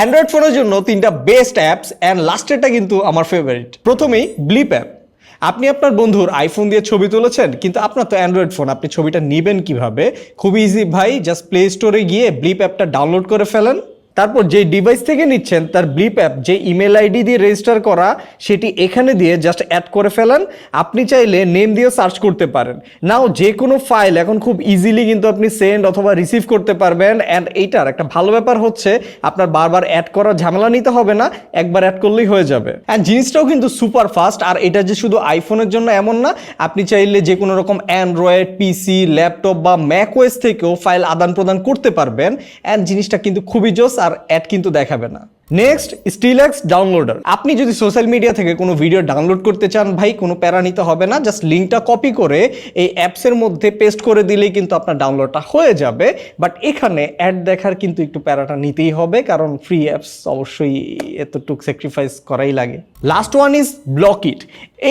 Android ফোনের জন্য তিনটা বেস্ট অ্যাপস অ্যান্ড লাস্টেরটা কিন্তু আমার ফেভারিট প্রথমেই ব্লিপ অ্যাপ আপনি আপনার বন্ধুর আইফোন দিয়ে ছবি তুলেছেন, কিন্তু আপনার তো অ্যান্ড্রয়েড ফোন আপনি ছবিটা নেবেন কীভাবে? খুব ইজি ভাই জাস্ট প্লে স্টোরে গিয়ে ব্লিপ অ্যাপটা ডাউনলোড করে ফেলেন। তারপর যে ডিভাইস থেকে নিচ্ছেন, তার ব্লিপ অ্যাপ যে ইমেল আইডি দিয়ে রেজিস্টার করা, সেটি এখানে দিয়ে জাস্ট অ্যাড করে ফেলেন। আপনি চাইলে নেম দিয়ে সার্চ করতে পারেন। নাও যে কোনো ফাইল এখন খুব ইজিলি কিন্তু আপনি সেন্ড অথবা রিসিভ করতে পারবেন। অ্যান্ড এইটার একটা ভালো ব্যাপার হচ্ছে, আপনার বারবার অ্যাড করার ঝামেলা নিতে হবে না, একবার অ্যাড করলেই হয়ে যাবে। অ্যান্ড জিনিসটাও কিন্তু সুপার ফাস্ট আর এটা যে শুধু আইফোনের জন্য এমন না, আপনি চাইলে যে কোনো রকম অ্যান্ড্রয়েড পিসি ল্যাপটপ বা ম্যাক ওয়েস থেকেও ফাইল আদান প্রদান করতে পারবেন। অ্যান্ড জিনিসটা কিন্তু খুবই জোস আর অ্যাড কিন্তু দেখাবে না। নেক্সট, স্টিলেক্স ডাউনলোডার। আপনি যদি সোশ্যাল মিডিয়া থেকে কোনো ভিডিও ডাউনলোড করতে চান, ভাই, কোনো প্যারা নিতে হবে না, জাস্ট লিঙ্কটা কপি করে এই অ্যাপসের মধ্যে পেস্ট করে দিলেই কিন্তু আপনার ডাউনলোডটা হয়ে যাবে। বাট এখানে অ্যাড দেখার কিন্তু একটু প্যারাটা নিতেই হবে, কারণ ফ্রি অ্যাপস অবশ্যই এতটুকু স্যাক্রিফাইস করাই লাগে। Last one is block it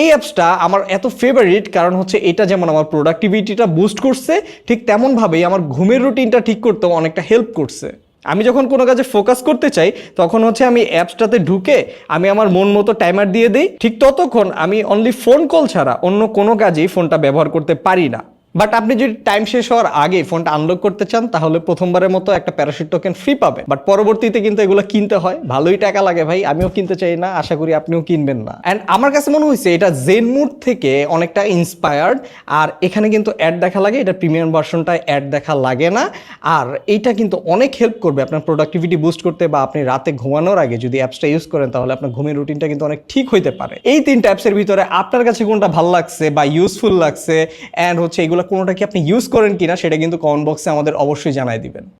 এই অ্যাপসটা আমার এত ফেভারিট কারণ হচ্ছে এটা যেমন আমার প্রোডাক্টিভিটিটা বুস্ট করছে, ঠিক তেমনভাবেই আমার ঘুমের রুটিনটা ঠিক করতেও অনেকটা হেল্প করছে। আমি যখন কোনো কাজে ফোকাস করতে চাই, তখন হচ্ছে আমি অ্যাপসটাতে ঢুকে আমি আমার মন মতো টাইমার দিয়ে দিই। ঠিক ততক্ষণ আমি অনলি ফোন কল ছাড়া অন্য কোনো কাজেই ফোনটা ব্যবহার করতে পারি না। বাট আপনি যদি টাইম শেষ হওয়ার আগে ফোনটা আনলক করতে চান, তাহলে প্রথমবারের মতো একটা প্যারাশুট টোকেন ফ্রি পাবেন। বাট পরবর্তীতে কিন্তু এগুলো কিনতে হয়। ভালোই টাকা লাগে ভাই, আমিও কিনতে চাই না, আশা করি আপনিও কিনবেন না। অ্যান্ড আমার কাছে মনে হয়েছে, এটা জেন মুড থেকে অনেকটা ইন্সপায়ার্ড আর এখানে কিন্তু অ্যাড দেখা লাগে, এটা প্রিমিয়াম ভার্সনটায় অ্যাড দেখা লাগে না। আর এইটা কিন্তু অনেক হেল্প করবে আপনার প্রোডাক্টিভিটি বুস্ট করতে বা আপনি রাতে ঘুমানোর আগে যদি অ্যাপসটা ইউজ করেন, তাহলে আপনার ঘুমের রুটিনটা কিন্তু অনেক ঠিক হইতে পারে। এই তিনটা অ্যাপসের ভিতরে আপনার কাছে কোনটা ভালো লাগছে বা ইউজফুল লাগছে অ্যান্ড হচ্ছে এগুলো কোনোটা কি আপনি ইউজ করেন কিনা সেটা কিন্তু কমেন্ট বক্সে আমাদের অবশ্যই জানাই দিবেন।